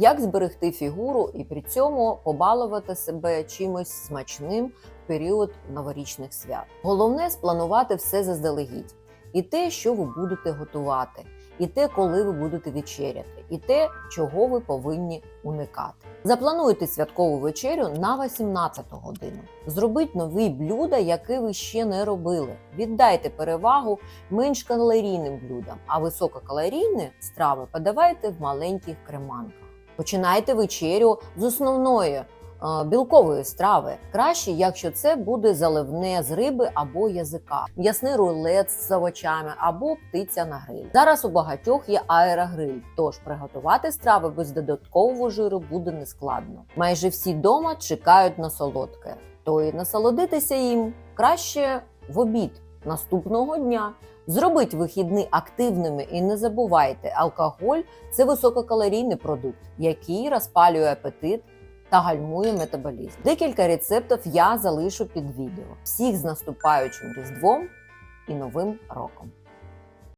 Як зберегти фігуру і при цьому побалувати себе чимось смачним в період новорічних свят? Головне спланувати все заздалегідь. І те, що ви будете готувати, і те, коли ви будете вечеряти, і те, чого ви повинні уникати. Заплануйте святкову вечерю на 18 годину. Зробіть нові блюда, які ви ще не робили. Віддайте перевагу менш калорійним блюдам, а висококалорійні страви подавайте в маленьких креманках. Починайте вечерю з основної е, білкової страви. Краще, якщо це буде заливне з риби або язика, м'ясний рулет з овочами або птиця на гриль. Зараз у багатьох є аерогриль, тож приготувати страви без додаткового жиру буде нескладно. Майже всі дома чекають на солодке, то і насолодитися їм краще в обід наступного дня. Зробіть вихідні активними і не забувайте, алкоголь це висококалорійний продукт, який розпалює апетит та гальмує метаболізм. Декілька рецептів я залишу під відео. Всіх з наступаючим Різдвом і Новим роком!